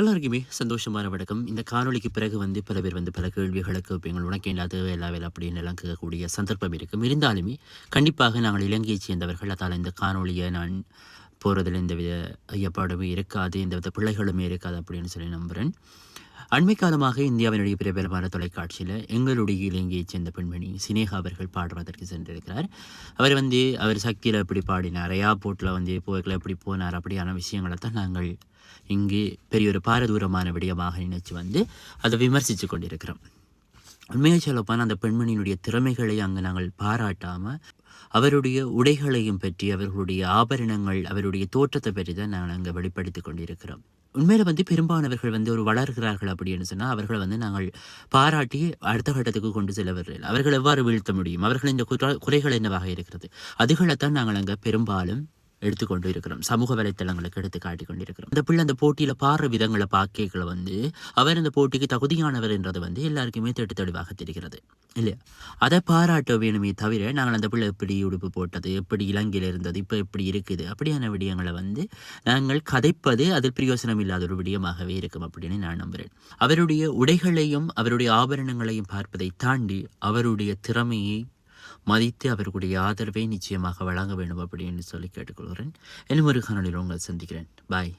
எல்லாருக்குமே சந்தோஷமான வணக்கம். இந்த காணொலிக்கு பிறகு வந்து பல பேர் வந்து பல கேள்விகளுக்கு எங்கள் உனக்கு இல்லாத எல்லா வேலை அப்படின்னு எல்லாம் கேட்கக்கூடிய சந்தர்ப்பம் இருக்கும். இருந்தாலுமே கண்டிப்பாக நாங்கள் இலங்கையைச் சேர்ந்தவர்கள் அதால் இந்த காணொலியை நான் போகிறதுல எந்த வித ஐயப்பாடுமே இருக்காது எந்த வித பிள்ளைகளுமே இருக்காது அப்படின்னு சொல்லி நம்புகிறேன் அண்மை காலமாக இந்தியாவினுடைய பிரபலமான தொலைக்காட்சியில் எங்களுடைய இலங்கையைச் சேர்ந்த பெண்மணி சினேகா அவர்கள் பாடுவதற்கு சென்றிருக்கிறார். அவர் வந்து அவர் சக்தியில் எப்படி பாடினார் ஏர்போர்ட்டில் வந்து போய்களை எப்படி போனார் அப்படியான விஷயங்களை தான் நாங்கள் இங்கே பெரிய ஒரு பாரதூரமான விடயமாக நினைச்சு வந்து அதை விமர்சித்து கொண்டிருக்கிறோம். உண்மையாக சொல்லப்போனால் அந்த பெண்மணியினுடைய திறமைகளை அங்கே நாங்கள் பாராட்டாமல் அவருடைய உடைகளையும் பற்றி அவர்களுடைய ஆபரணங்கள் அவருடைய தோற்றத்தை பற்றி தான் நாங்கள் அங்கே வெளிப்படுத்தி கொண்டிருக்கிறோம். உண்மையில் வந்து பெரும்பாலானவர்கள் வந்து ஒரு வளர்கிறார்கள் அப்படின்னு சொன்னால் அவர்களை வந்து நாங்கள் பாராட்டி அடுத்த கட்டத்துக்கு கொண்டு செல்லவர்கள் அவர்கள் எவ்வாறு வீழ்த்த முடியும்? அவர்கள் இந்த குறை- குறைகள் என்னவாக இருக்கிறது? அதுகளைத்தான் நாங்கள் அங்கே பெரும்பாலும் எடுத்துக்கொண்டு இருக்கிறோம். சமூக வலைத்தளங்களுக்கு எடுத்து காட்டி கொண்டிருக்கிறோம். அந்த பிள்ளை அந்த போட்டியில் பாடுற விதங்களை பார்க்கல வந்து அவர் இந்த போட்டிக்கு தகுதியானவர் என்றது வந்து எல்லாருக்குமே தெட்டு தெளிவாக தெரிகிறது. இல்லையா? அதை பாராட்ட வேணுமே தவிர நாங்கள் அந்த பிள்ளை எப்படி உடுப்பு போட்டது எப்படி இலங்கையில் இருந்தது இப்போ எப்படி இருக்குது அப்படியான விடயங்களை வந்து நாங்கள் கதைப்பது அதில் பிரயோசனம் இல்லாத ஒரு விடயமாகவே இருக்கும் அப்படின்னு நான் நம்புகிறேன் அவருடைய உடைகளையும் அவருடைய ஆபரணங்களையும் பார்ப்பதை தாண்டி அவருடைய திறமையை மதித்து அவர்களுடைய ஆதரவை நிச்சயமாக வழங்க வேண்டும் அப்படின்னு சொல்லி கேட்டுக்கொள்கிறேன். இன்னும் ஒரு காணொலியில் உங்களை சந்திக்கிறேன். பாய்